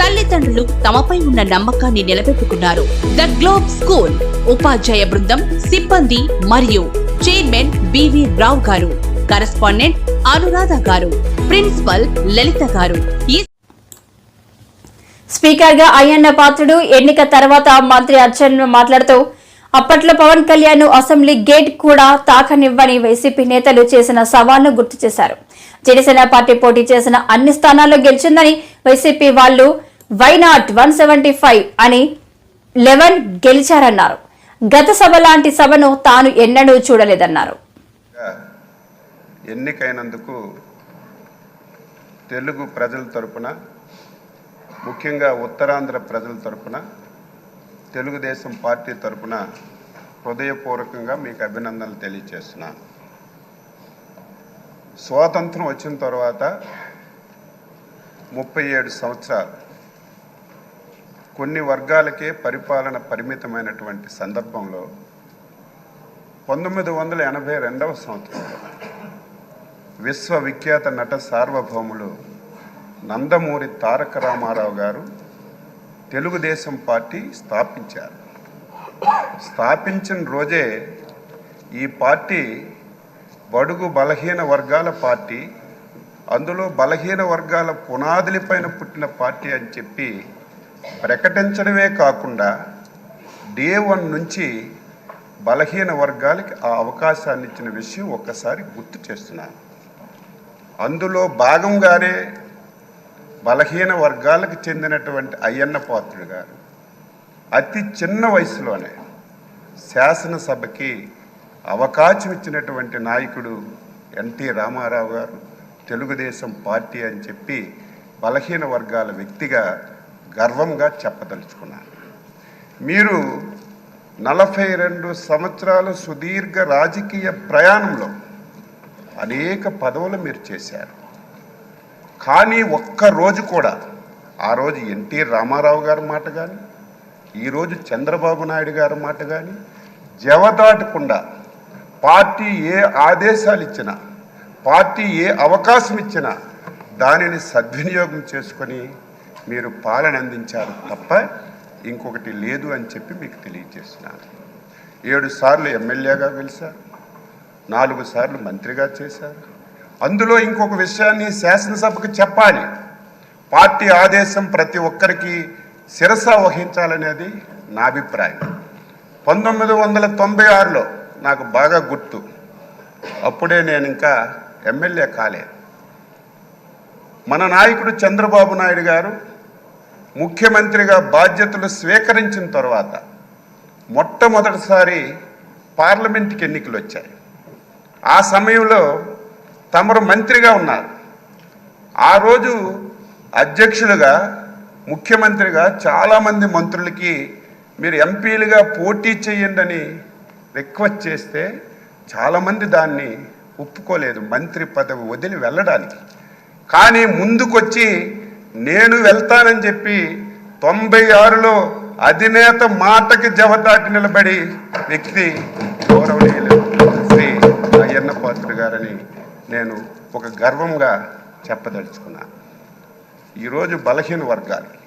తల్లిదండ్రులు తమపై ఉన్న నమ్మకాన్ని నిలబెట్టుకున్నారు. ద గ్లోబ్ స్కూల్ ఉపాధ్యాయ బృందం సిబ్బంది మరియు చైర్మన్ బివి రావు గారు కరస్పాండెంట్ అనురాధ గారు ప్రిన్సిపల్ లలిత గారు. ఈ స్పీకర్గా అయ్యన్న పాత్రుడు ఎన్నిక తర్వాత మంత్రి అర్చన్ మాట్లాడుతూ అప్పట్లో పవన్ కళ్యాణ్ అసెంబ్లీ గేట్ కూడా తాకనివ్వని వైసీపీ నేతలు చేసిన సవాల్ను గుర్తు చేశారు. జనసేన పార్టీ పోటీ చేసిన అన్ని స్థానాల్లో గెలిచిందని వైసీపీ వాళ్ళు why not one seventy five అని లెవెన్ గెలిచారన్నారు. గత సభ లాంటి సభను తాను ఎన్నడూ చూడలేదన్నారు. ఎన్నికైనందుకు తెలుగు ప్రజల తరపున ముఖ్యంగా ఉత్తరాంధ్ర ప్రజల తరపున తెలుగుదేశం పార్టీ తరపున హృదయపూర్వకంగా మీకు అభినందనలు తెలియజేస్తున్నాను స్వాతంత్రం వచ్చిన తర్వాత ముప్పై ఏడు సంవత్సరాలు కొన్ని వర్గాలకే పరిపాలన పరిమితమైనటువంటి సందర్భంలో పంతొమ్మిది వందల ఎనభై రెండవ సంవత్సరంలో విశ్వవిఖ్యాత నట సార్వభౌములు నందమూరి తారక రామారావు గారు తెలుగుదేశం పార్టీ స్థాపించారు. స్థాపించిన రోజే ఈ పార్టీ బడుగు బలహీన వర్గాల పార్టీ అందులో బలహీన వర్గాల పునాదులపైన పుట్టిన పార్టీ అని చెప్పి ప్రకటించడమే కాకుండా డే వన్ నుంచి బలహీన వర్గాలకి ఆ అవకాశాన్ని ఇచ్చిన విషయం ఒక్కసారి గుర్తు చేస్తున్నాను. అందులో భాగంగానే బలహీన వర్గాలకు చెందినటువంటి అయ్యన్న పాత్రుడు గారు. అతి చిన్న వయసులోనే శాసనసభకి అవకాశం ఇచ్చినటువంటి నాయకుడు ఎన్టీ రామారావు గారు తెలుగుదేశం పార్టీ అని చెప్పి బలహీన వర్గాల వ్యక్తిగా గర్వంగా చెప్పదలుచుకున్నాను మీరు నలభై రెండు సంవత్సరాల సుదీర్ఘ రాజకీయ ప్రయాణంలో అనేక పదవులు మీరు చేశారు. కానీ ఒక్క రోజు కూడా ఆ రోజు ఎన్టీ రామారావు గారి మాట కానీ ఈరోజు చంద్రబాబు నాయుడు గారి మాట కానీ జవదాటకుండా పార్టీ ఏ ఆదేశాలు ఇచ్చినా పార్టీ ఏ అవకాశం ఇచ్చినా దానిని సద్వినియోగం చేసుకొని మీరు పాలన అందించారు తప్ప ఇంకొకటి లేదు అని చెప్పి మీకు తెలియజేస్తున్నాను. ఏడు సార్లు ఎమ్మెల్యేగా గెలిచారు నాలుగు సార్లు మంత్రిగా చేశారు అందులో ఇంకొక విషయాన్ని శాసనసభకు చెప్పాలి. పార్టీ ఆదేశం ప్రతి ఒక్కరికి శిరస వహించాలనేది నా అభిప్రాయం. పంతొమ్మిది వందల తొంభై ఆరులో నాకు బాగా గుర్తు. అప్పుడే నేను ఇంకా ఎమ్మెల్యే కాలేదు మన నాయకుడు చంద్రబాబు నాయుడు గారు ముఖ్యమంత్రిగా బాధ్యతలు స్వీకరించిన తర్వాత మొట్టమొదటిసారి పార్లమెంట్కి ఎన్నికలు వచ్చాయి ఆ సమయంలో తమరు మంత్రిగా ఉన్నారు. ఆ రోజు అధ్యక్షులుగా ముఖ్యమంత్రిగా చాలామంది మంత్రులకి మీరు ఎంపీలుగా పోటీ చేయండి అని రిక్వెస్ట్ చేస్తే చాలామంది దాన్ని ఒప్పుకోలేదు మంత్రి పదవి వదిలి వెళ్ళడానికి. కానీ ముందుకొచ్చి నేను వెళ్తానని చెప్పి తొంభై ఆరులో అధినేత మాటకి జవదాటి నిలబడి వ్యక్తి గౌరవనీయులు శ్రీ అయ్యన్న పాత్రుడు గారని నేను ఒక గర్వంగా చెప్పదలుచుకున్నాను ఈరోజు బలహీన వర్గాలకి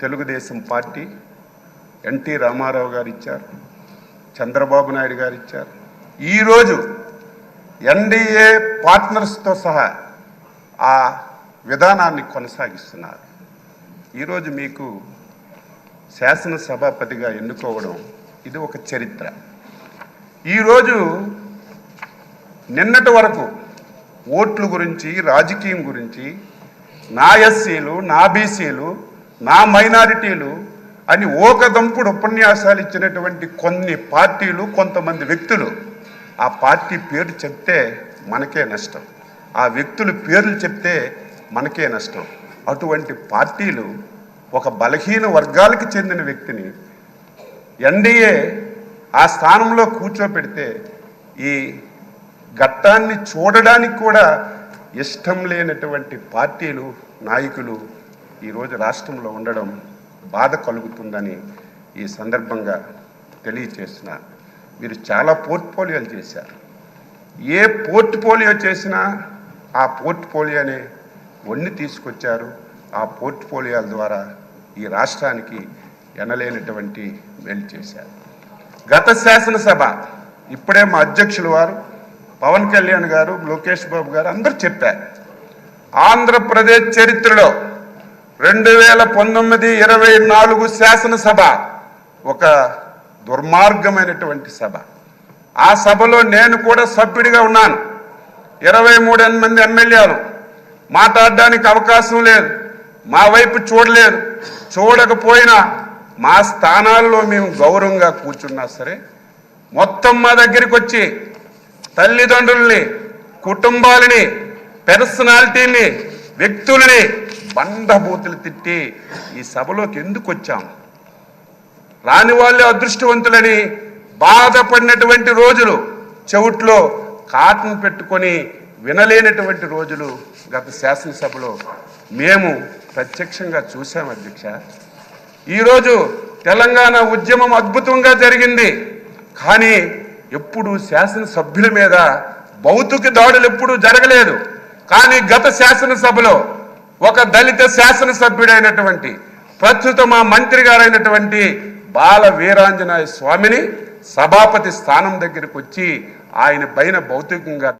తెలుగుదేశం పార్టీ ఎన్టీ రామారావు గారు ఇచ్చారు చంద్రబాబు నాయుడు గారు ఇచ్చారు. ఈరోజు ఎన్డీఏ పార్ట్నర్స్తో సహా ఆ విధానాన్ని కొనసాగిస్తున్నారు. ఈరోజు మీకు శాసనసభాపతిగా ఎన్నుకోవడం ఇది ఒక చరిత్ర. ఈరోజు నిన్నటి వరకు ఓట్ల గురించి రాజకీయం గురించి నా ఎస్సీలు నా బీసీలు నా మైనారిటీలు అని ఓకదంపుడు ఉపన్యాసాలు ఇచ్చినటువంటి కొన్ని పార్టీలు కొంతమంది వ్యక్తులు ఆ పార్టీ పేరు చెప్తే మనకే నష్టం. ఆ వ్యక్తులు పేర్లు చెప్తే మనకే నష్టం. అటువంటి పార్టీలు ఒక బలహీన వర్గాలకు చెందిన వ్యక్తిని ఎన్డీఏ ఆ స్థానంలో కూర్చోపెడితే ఈ ఘట్టాన్ని చూడడానికి కూడా ఇష్టం లేనటువంటి పార్టీలు నాయకులు ఈరోజు రాష్ట్రంలో ఉండడం బాధ కలుగుతుందని ఈ సందర్భంగా తెలియచేసిన మీరు చాలా పోర్ట్ఫోలియోలు చేశారు. ఏ పోర్ట్ఫోలియో చేసినా ఆ పోర్ట్ఫోలియోనే వండి తీసుకొచ్చారు. ఆ పోర్ట్ఫోలియోల ద్వారా ఈ రాష్ట్రానికి ఎనలేనటువంటి మేలు చేశారు. గత శాసనసభ ఇప్పుడే మా అధ్యక్షులు వారు పవన్ కళ్యాణ్ గారు లోకేష్ బాబు గారు అందరూ చెప్పారు. ఆంధ్రప్రదేశ్ చరిత్రలో రెండు వేల పంతొమ్మిది ఇరవై నాలుగు శాసనసభ ఒక దుర్మార్గమైనటువంటి సభ. ఆ సభలో నేను కూడా సభ్యుడిగా ఉన్నాను. ఇరవై మూడు మంది ఎమ్మెల్యేలు. మాట్లాడడానికి అవకాశం లేదు. మా వైపు చూడలేదు. చూడకపోయినా మా స్థానాల్లో మేము గౌరవంగా కూర్చున్నా సరే మొత్తం మా దగ్గరికి వచ్చి తల్లిదండ్రుల్ని కుటుంబాలని పర్సనాలిటీని వ్యక్తులని బండబూతులు తిట్టి ఈ సభలోకి ఎందుకు వచ్చాం? రాని వాళ్ళే అదృష్టవంతులని బాధపడినటువంటి రోజులు చెవుట్లో కాటన్ పెట్టుకొని వినలేనటువంటి రోజులు గత శాసనసభలో మేము ప్రత్యక్షంగా చూసాం అధ్యక్ష. ఈరోజు తెలంగాణ ఉద్యమం అద్భుతంగా జరిగింది. కానీ ఎప్పుడు శాసనసభ్యుల మీద భౌతిక దాడులు ఎప్పుడూ జరగలేదు. కానీ గత శాసనసభలో ఒక దళిత శాసనసభ్యుడైనటువంటి ప్రస్తుత మా మంత్రి గారైనటువంటి బాల వీరాంజనాయ స్వామిని సభాపతి స్థానం దగ్గరికి వచ్చి ఆయన పైన భౌతికంగా